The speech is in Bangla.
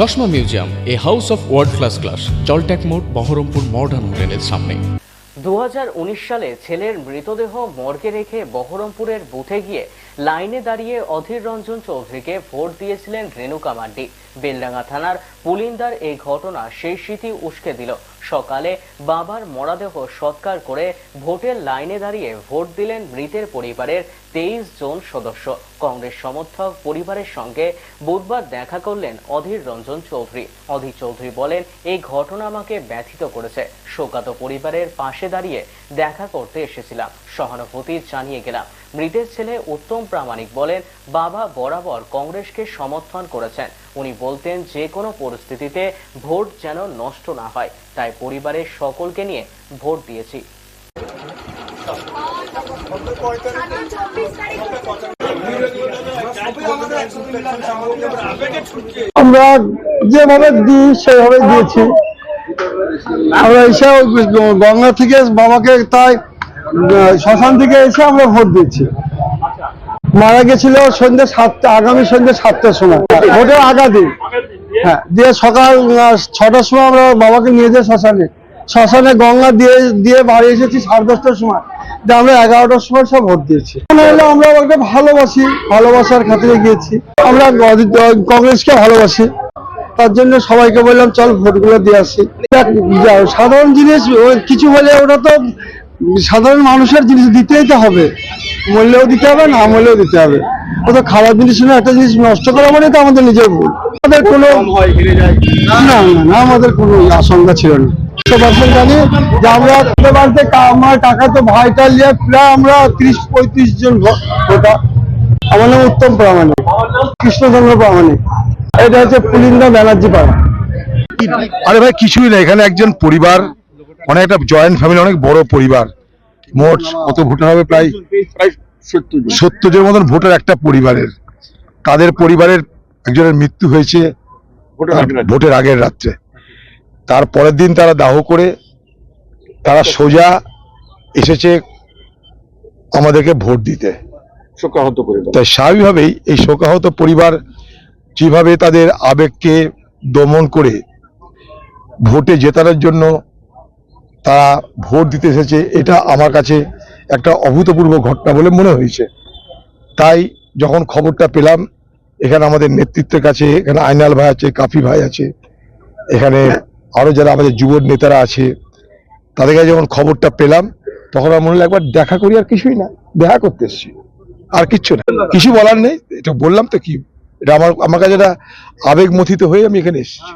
চশমা museum, a house of world class class জলট্যাক মোড়, বহরমপুর মডার্ন হোটেলের সামনে। দু হাজার উনিশ সালে ছেলের মৃতদেহ মর্গে রেখে বহরমপুরের বুথে গিয়ে লাইনে দাঁড়িয়ে অধীর রঞ্জন চৌধুরীকে ভোট দিয়েছিলেন রেণুকা মান্ডি। বেলডাঙ্গা থানার পুলিন্দার এই ঘটনা সেই স্মৃতি উস্কে দিল। সকালে বাবার মরাদেহ সৎকার করে ভোটের লাইনে দাঁড়িয়ে ভোট দিলেন মৃতের পরিবারের তেইশ জন সদস্য। কংগ্রেস সমর্থক পরিবারের সঙ্গে বুধবার দেখা করলেন অধীর রঞ্জন চৌধুরী। অধীর চৌধুরী বলেন, এই ঘটনা আমাকে ব্যথিত করেছে। শোকাত পরিবারের পাশে দাঁড়িয়ে দেখা করতে এসেছিলাম। সহানুভূতি জানিয়ে গেলাম। মৃতের ছেলে উত্তম প্রামাণিক বলেন, বাবা বরাবর কংগ্রেসকে সমর্থন করেছেন। উনি বলতেন যে কোনো পরিস্থিতিতে ভোট যেন নষ্ট না হয়। তাই পরিবারের সকলকে নিয়ে ভোট দিয়েছি। আমরা যেভাবে দিই, সেভাবে দিয়েছি। আমরা এসে গঙ্গা থেকে বাবাকে তাই শ্মশান থেকে এসে আমরা ভোট দিচ্ছি। মারা গেছিল সন্ধ্যে সাতটা, আগামী সন্ধ্যে সাতটার সময়। ভোটের আগা দিন হ্যাঁ দিয়ে সকাল ছটার সময় আমরা বাবাকে নিয়ে যাই শ্মশানে। শ্মশানে গঙ্গা দিয়ে দিয়ে বাড়ি এসেছি সাড়ে দশটার সময়। দিয়ে আমরা এগারোটার সময় সব ভোট দিয়েছি। আমরা ওকে ভালোবাসি, ভালোবাসার খাতিরে গিয়েছি। আমরা কংগ্রেসকে ভালোবাসি। তার জন্য সবাইকে বললাম, চল ভোটগুলো দিয়ে আসি। যা- সাধারণ জিনিস কিছু হলে ওটা তো সাধারণ মানুষের জিনিস দিতেই তো হবে। মূল্যও দিতে হবে না মূল্যও দিতে হবে। ও তো খারাপ জিনিস না একটা জিনিস নষ্ট করা মানে তো আমাদের নিজের ভুল। আমাদের কোনো না না না আমাদের কোনো আশঙ্কা ছিল না। একশো পার্সেন্ট জানি যে আমরা আমাদের বাড়িতে আমার টাকা তো ভাইটা নিয়ে প্রায় আমরা ত্রিশ পঁয়ত্রিশ জন আমার নাম উত্তম প্রামাণিক কৃষ্ণচন্দ্র প্রামাণিক। এটা হচ্ছে পুলিন্দা ব্যানার্জি পাড়া। আরে ভাই কিছুই না এখানে একজন পরিবার অনেক একটা জয়েন্ট ফ্যামিলি অনেক বড় পরিবার। মোট কত ভোটার হবে? প্রায় সত্তর জন মতন ভোটার একটা পরিবারের। তাদের পরিবারের একজনের মৃত্যু হয়েছে ভোটের আগের রাত্রে। তার পরের দিন তারা দাহ করে তারা সোজা এসেছে আমাদেরকে ভোট দিতে। শোকাহত করে তাই স্বাভাবিকভাবেই এই শোকাহত পরিবার যেভাবে তাদের আবেগকে দমন করে ভোটে জেতানোর জন্য তারা ভোট দিতে এসেছে, এটা আমার কাছে একটা অভূতপূর্ব ঘটনা বলে মনে হয়েছে। তাই যখন খবরটা পেলাম, এখানে আমাদের নেতৃত্বের কাছে, এখানে আইনাল ভাই আছে, কাফি ভাই আছে, এখানে আরও যারা আমাদের যুব নেতারা আছে, তাদের কাছে যখন খবরটা পেলাম, তখন আমার মনে হলো একবার দেখা করি আর কিছুই না, দেখা করতে এসছি, আর কিচ্ছু না। কিছু বলার নেই, এটা বললাম তো কি, এটা আমার আমার কাছে একটা আবেগমথিত হয়ে আমি এখানে এসেছি।